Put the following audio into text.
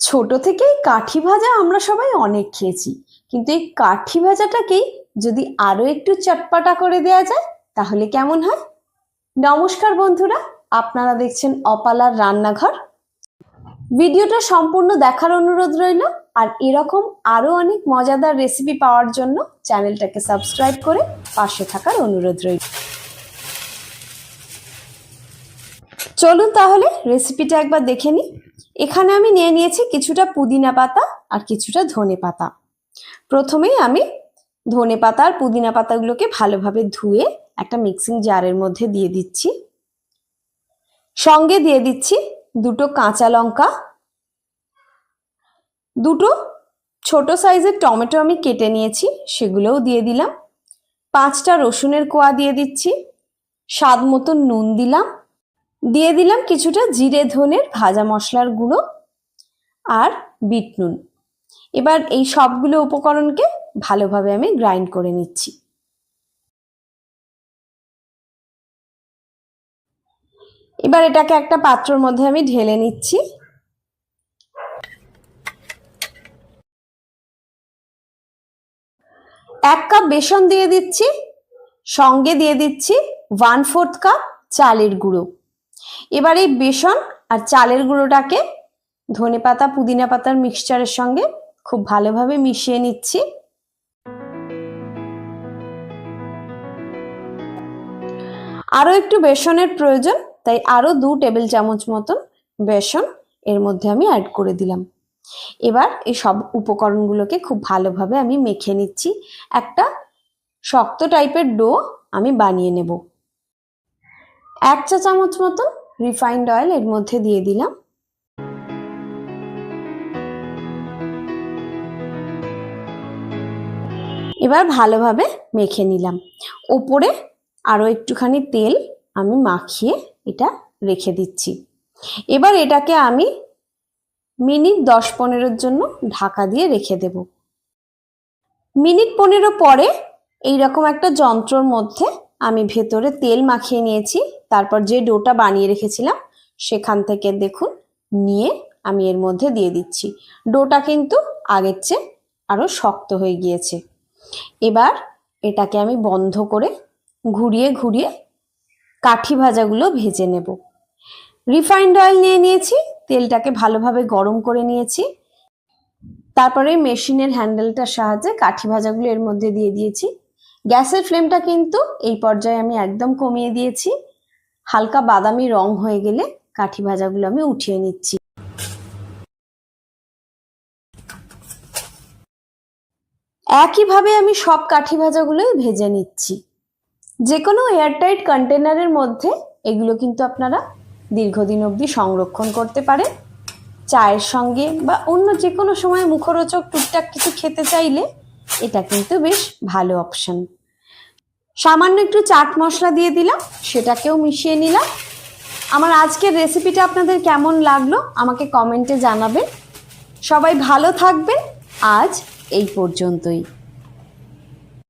ছোট থেকেই কাঠি ভাজা আমরা সবাই অনেক খেয়েছি। কিন্তু এই কাঠি ভাজাটাকেই যদি আরও একটু চটপাটা করে দেওয়া যায়, তাহলে কেমন হয়? নমস্কার বন্ধুরা, আপনারা দেখছেন অপালার রান্নাঘর। ভিডিওটা সম্পূর্ণ দেখার অনুরোধ রইল, আর এরকম আরও অনেক মজাদার রেসিপি পাওয়ার জন্য চ্যানেলটাকে সাবস্ক্রাইব করে পাশে থাকার অনুরোধ রইল। চলুন তাহলে রেসিপিটা একবার দেখে নিই। এখানে আমি নিয়ে নিয়েছি কিছুটা পুদিনা পাতা আর কিছুটা ধনে পাতা। প্রথমেই আমি ধনে পাতা আর পুদিনা পাতাগুলোকে ভালোভাবে ধুয়ে একটা মিক্সিং জারের মধ্যে দিয়ে দিচ্ছি। সঙ্গে দিয়ে দিচ্ছি দুটো কাঁচা লঙ্কা। দুটো ছোট সাইজের টমেটো আমি কেটে নিয়েছি, সেগুলোও দিয়ে দিলাম। পাঁচটা রসুনের কোয়া দিয়ে দিচ্ছি। স্বাদ মতো নুন দিলাম। দিয়ে দিলাম কিছুটা জিরে, ধনের ভাজা মশলার গুঁড়ো আর বিট নুন। এবার এই সবগুলো উপকরণকে ভালোভাবে আমি গ্রাইন্ড করে নিচ্ছি। এবার এটাকে একটা পাত্রর মধ্যে আমি ঢেলে নিচ্ছি। এক কাপ বেসন দিয়ে দিচ্ছি, সঙ্গে দিয়ে দিচ্ছি ওয়ান ফোর্থ কাপ চালের গুঁড়ো। এবার এই বেসন আর চালের গুঁড়োটাকে ধনে পাতা, পুদিনা পাতার মিক্সচারের সঙ্গে খুব ভালোভাবে মিশিয়ে নিচ্ছি। আরও একটু বেসনের প্রয়োজন, তাই আরও দু টেবিল চামচ মতন বেসন এর মধ্যে আমি অ্যাড করে দিলাম। এবার এই সব উপকরণগুলোকে খুব ভালোভাবে আমি মেখে নিচ্ছি। একটা শক্ত টাইপের ডো আমি বানিয়ে নেব। এক চা চামচ মতন রিফাইন্ড অয়েল এর মধ্যে দিয়ে দিলাম। এবার ভালোভাবে মেখে নিলাম। ওপরে আরও একটুখানি তেল আমি মাখিয়ে এটা রেখে দিচ্ছি। এবার এটাকে আমি মিনিট দশ পনেরোর জন্য ঢাকা দিয়ে রেখে দেব। মিনিট পনেরো পরে এইরকম একটা যন্ত্রর মধ্যে আমি ভেতরে তেল মাখিয়ে নিয়েছি। তারপর যে ডোটা বানিয়ে রেখেছিলাম, সেখান থেকে দেখুন, নিয়ে আমি এর মধ্যে দিয়ে দিচ্ছি। ডোটা কিন্তু আগের চেয়ে আরও শক্ত হয়ে গিয়েছে। এবার এটাকে আমি বন্ধ করে ঘুরিয়ে ঘুরিয়ে কাঠি ভাজাগুলো ভেজে নেব। রিফাইন্ড অয়েল নিয়ে নিয়েছি, তেলটাকে ভালোভাবে গরম করে নিয়েছি। তারপরে মেশিনের হ্যান্ডেলটার সাহায্যে কাঠি ভাজাগুলো এর মধ্যে দিয়ে দিয়েছি। গ্যাসের ফ্লেমটা কিন্তু এই পর্যায়ে আমি একদম কমিয়ে দিয়েছি। হালকা বাদামি রং হয়ে গেলে কাঠি ভাজাগুলো আমি উঠিয়ে নিচ্ছি। একইভাবে আমি সব কাঠি ভাজাগুলোই ভেজে নিচ্ছি। যে কোনো এয়ারটাইট কন্টেনারের মধ্যে এগুলো কিন্তু আপনারা দীর্ঘদিন অবধি সংরক্ষণ করতে পারেন। চায়ের সঙ্গে বা অন্য যে কোনো সময় মুখরোচক টুকটাক কিছু খেতে চাইলে এটা কিন্তু বেশ ভালো অপশন। সামান্য একটু চাট মশলা দিয়ে দিলাম, সেটাকেও মিশিয়ে নিলাম। আমার আজকের রেসিপিটা আপনাদের কেমন লাগল আমাকে কমেন্টে জানাবেন। সবাই ভালো থাকবেন, আজ এই পর্যন্তই।